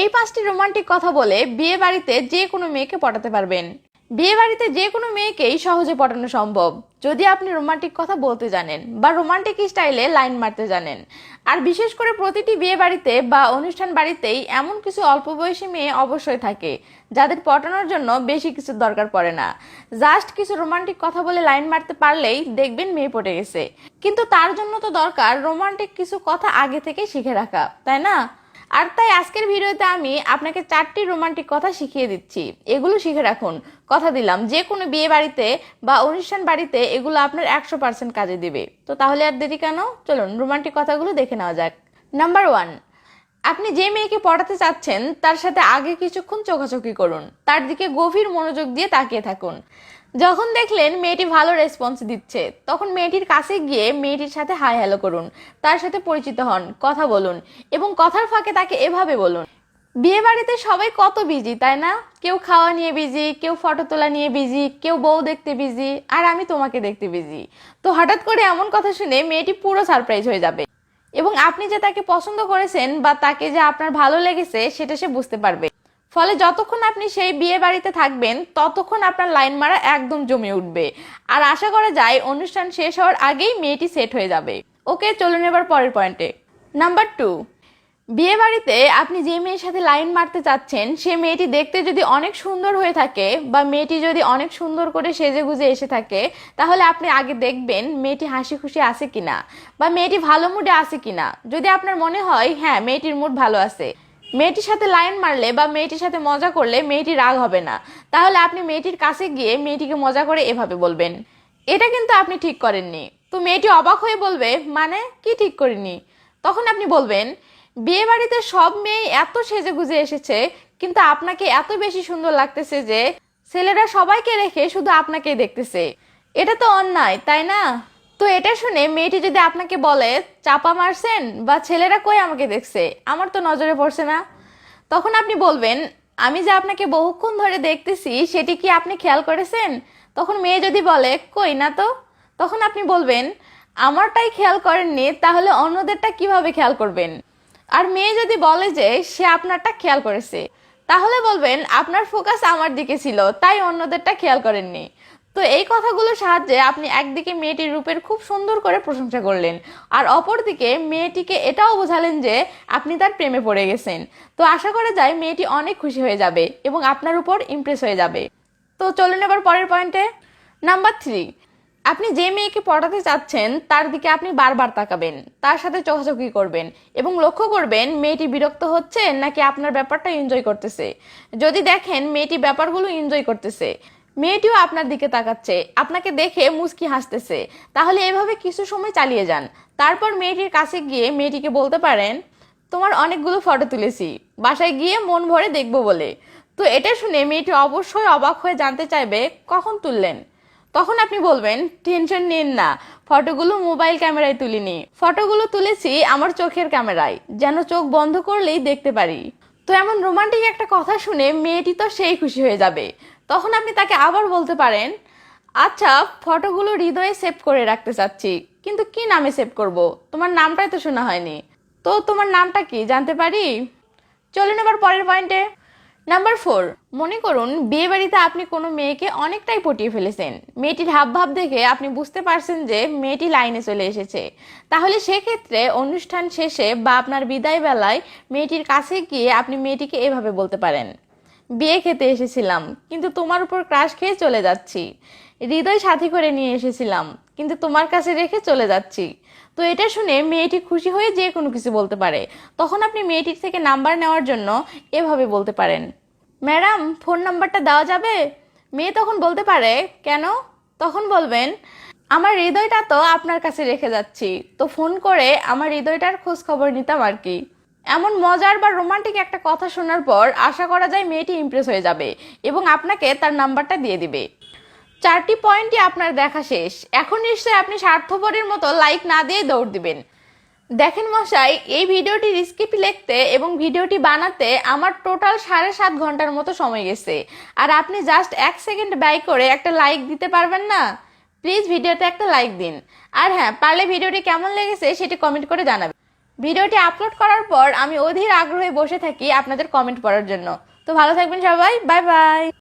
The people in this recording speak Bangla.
এই পাঁচটি রোমান্টিক কথা বলে বিয়ে বাড়িতে যে কোনো মেয়েকে পটাতে পারবেন। বিয়ে বাড়িতে যে কোনো মেয়েকেই সহজে পটানো সম্ভব। যদি আপনি রোমান্টিক কথা বলতে জানেন বা রোমান্টিক স্টাইলে লাইন মারতে জানেন। আর বিশেষ করে প্রতিটি বিয়ে বাড়িতে বা অনুষ্ঠান বাড়িতেই এমন কিছু অল্প বয়সী মেয়ে অবশ্যই থাকে, যাদের পটানোর জন্য বেশি কিছু দরকার পড়ে না। জাস্ট কিছু রোমান্টিক কথা বলে লাইন মারতে পারলেই দেখবেন মেয়ে পটে গেছে। কিন্তু তার জন্য তো দরকার রোমান্টিক কিছু কথা আগে থেকে শিখে রাখা, তাই না? আর তাই আজকের ভিডিওতে আমি আপনাকে চারটি রোমান্টিক কথা শিখিয়ে দিচ্ছি। এগুলো শিখে রাখুন। কথা দিলাম যে কোনো বিয়ে বাড়িতে বা অনুষ্ঠান বাড়িতে এগুলো আপনার একশো পার্সেন্ট কাজে দেবে। তো তাহলে আর দেরি কেন? চলুন রোমান্টিক কথাগুলো দেখে নেওয়া যাক। নাম্বার ওয়ান আপনি যে মেয়েকে পড়াতে চাচ্ছেন, তার সাথে আগে কিছুক্ষণ চোখাচোখি করুন। তার দিকে গভীর মনোযোগ দিয়ে তাকিয়ে থাকুন। যখন দেখলেন মেয়েটি ভালো রেসপন্স দিচ্ছে, তখন মেয়েটির কাছে গিয়ে মেয়েটির সাথে হাই হ্যালো করুন। তার সাথে পরিচিত হন, কথা বলুন এবং কথার ফাঁকে তাকে এভাবে বলুন, বিয়ে বাড়িতে সবাই কত বিজি তাই না? কেউ খাওয়া নিয়ে বিজি কেউ ফটো তোলা নিয়ে বিজি কেউ বউ দেখতে বিজি আর আমি তোমাকে দেখতে বিজি তো হঠাৎ করে এমন কথা শুনে মেয়েটি পুরো সারপ্রাইজ হয়ে যাবে। এবং আপনি যে তাকে পছন্দ করেছেন বা তাকে যে আপনার ভালো লেগেছে, সেটা সে বুঝতে পারবে। ফলে যতক্ষণ আপনি সেই বিয়ে বাড়িতে থাকবেন, ততক্ষণ আপনার লাইন মারা একদম জমে উঠবে। আর আশা করা যায়, অনুষ্ঠান শেষ হওয়ার আগেই মেয়েটি সেট হয়ে যাবে। ওকে, চলুন এবার পরের পয়েন্টে। Number two. বিয়ে বাড়িতে আপনি যে মেয়ের সাথে লাইন মারতে চাচ্ছেন, সে মেয়েটি দেখতে যদি অনেক সুন্দর হয়ে থাকে বা মেয়েটি যদি অনেক সুন্দর করে সেজে গুজে এসে থাকে, তাহলে আপনি আগে দেখবেন মেয়েটি হাসি খুশি আছে কিনা বা মেয়েটি ভালো মুডে আছে কিনা। যদি আপনার মনে হয় হ্যাঁ মেয়েটির মুড ভালো আছে। মেয়েটির সাথে লাইন মারলে বা মেয়েটির সাথে মজা করলে মেয়েটি রাগ হবে না। তাহলে আপনি মেয়েটির কাছে গিয়ে মেয়েটিকে মজা করে এভাবে বলবেন। এটা কিন্তু আপনি ঠিক করেননি। তো মেয়েটি অবাক হয়ে বলবে মানে কি ঠিক করিনি? তখন আপনি বলবেন বিয়ে বাড়িতে সব মেয়ে এত সেজে গুজে এসেছে, কিন্তু আপনাকে এত বেশি সুন্দর লাগতেছে যে ছেলেরা সবাইকে রেখে শুধু আপনাকেই দেখতেছে। এটা তো অন্যায়, তাই না? তো এটা শুনে মেয়েটি যদি আপনাকে বলে, চাপা মারছেন বা ছেলেরা কই আমাকে দেখছে? আমার তো নজরে পড়ছে না। তখন আপনি বলবেন, আমি যে আপনাকে বহুক্ষণ ধরে দেখতেছি, সেটি কি আপনি খেয়াল করেছেন? তখন মেয়ে যদি বলে, কই না তো? তখন আপনি বলবেন, আমারটাই খেয়াল করেননি, তাহলে অন্যদেরটা কীভাবে খেয়াল করবেন? আর মেয়ে যদি বলে যে সে আপনারটা খেয়াল করেছে, তাহলে বলবেন আপনার ফোকাস আমার দিকে ছিল, তাই অন্যদেরটা খেয়াল করেননি। তো এই কথাগুলোর সাহায্যে আপনি একদিকে মেয়েটির রূপের খুব সুন্দর করে প্রশংসা করলেন, আর অপরদিকে মেয়েটিকে এটাও বোঝালেন যে আপনি তার প্রেমে পড়ে গেছেন। তো আশা করা যায় মেয়েটি অনেক খুশি হয়ে যাবে এবং আপনার উপর ইমপ্রেস হয়ে যাবে। তো চলুন এবার পরের পয়েন্টে নাম্বার থ্রি আপনি যে মেয়েকে পড়াতে চাচ্ছেন, তার দিকে আপনি বারবার তাকাবেন, তার সাথে চোখাচোখি করবেন এবং লক্ষ্য করবেন মেয়েটি বিরক্ত হচ্ছে নাকি আপনার ব্যাপারটা এনজয় করতেছে। যদি দেখেন মেয়েটি ব্যাপারগুলো এনজয় করতেছে, মেয়েটিও আপনার দিকে তাকাচ্ছে, আপনাকে দেখে মুচকি হাসতেছে, তাহলে এভাবে কিছু সময় চালিয়ে যান। তারপর মেয়েটির কাছে গিয়ে মেয়েটিকে বলতে পারেন, তোমার অনেকগুলো ফটো তুলেছি, বাসায় গিয়ে মন ভরে দেখব বলে। তো এটা শুনে মেয়েটি অবশ্যই অবাক হয়ে জানতে চাইবে, কখন তুললেন? তখন আপনি বলবেন, টেনশন নিন না, ফটোগুলো মোবাইল ক্যামেরায় তুলিনি। ফটোগুলো তুলেছি আমার চোখের ক্যামেরায়, যেন চোখ বন্ধ করলেই দেখতে পারি। তো এমন রোমান্টিক একটা কথা শুনে মেয়েটি তো সেই খুশি হয়ে যাবে। তখন আপনি তাকে আবার বলতে পারেন আচ্ছা ফটোগুলো হৃদয়ে সেভ করে রাখতে চাচ্ছি, কিন্তু কি নামে সেভ করব? তোমার নামটাই তো শোনা হয়নি। তো তোমার নামটা কি, জানতে পারি? চলুন এবার পরের পয়েন্টে। নাম্বার ফোর মনে করুন বিয়ে বাড়িতে আপনি কোনো মেয়েকে অনেকটাই পটিয়ে ফেলেছেন। মেয়েটির হাবভাব দেখে আপনি বুঝতে পারছেন যে মেয়েটি লাইনে চলে এসেছে। তাহলে সেক্ষেত্রে অনুষ্ঠান শেষে বা আপনার বিদায় বেলায় মেয়েটির কাছে গিয়ে আপনি মেয়েটিকে এভাবে বলতে পারেন, বিয়ে খেতে এসেছিলাম, কিন্তু তোমার উপর ক্রাশ খেয়ে চলে যাচ্ছি। হৃদয় সাথী করে নিয়ে এসেছিলাম। কিন্তু তোমার কাছে রেখে চলে যাচ্ছি। তো এটা শুনে মেয়েটি খুশি হয়ে যে কোনো কিছু বলতে পারে। তখন আপনি মেয়েটির থেকে নাম্বার নেওয়ার জন্য এভাবে বলতে পারেন, ম্যাডাম, ফোন নাম্বারটা দেওয়া যাবে? মেয়ে তখন বলতে পারে, কেন? তখন বলবেন, আমার হৃদয়টা তো আপনার কাছে রেখে যাচ্ছি। তো ফোন করে আমার হৃদয়টার খোঁজ খবর নিতাম আর কি। এমন মজার বা রোমান্টিক একটা কথা শোনার পর আশা করা যায় মেয়েটি ইমপ্রেস হয়ে যাবে এবং আপনাকে তার নাম্বারটা দিয়ে দিবে। চারটি পয়েন্টই আপনার দেখা শেষ। এখন নিশ্চয়ই আপনি স্বার্থপরের মতো লাইক না দিয়ে দৌড় দিবেন। দেখেন মশাই, এই ভিডিওটি স্ক্রিপ্ট লিখতে এবং ভিডিওটি বানাতে আমার টোটাল সাড়ে সাত ঘণ্টার মতো সময় গেছে। আর আপনি জাস্ট এক সেকেন্ড ব্যয় করে একটা লাইক দিতে পারবেন না? প্লিজ ভিডিওতে একটা লাইক দিন। আর হ্যাঁ পারলে ভিডিওটি কেমন লেগেছে সেটি কমেন্ট করে জানাবেন। ভিডিওটি আপলোড করার পর আমি অধীর আগ্রহে বসে থাকি আপনাদের কমেন্ট পড়ার জন্য। তো ভালো থাকবেন সবাই বাই বাই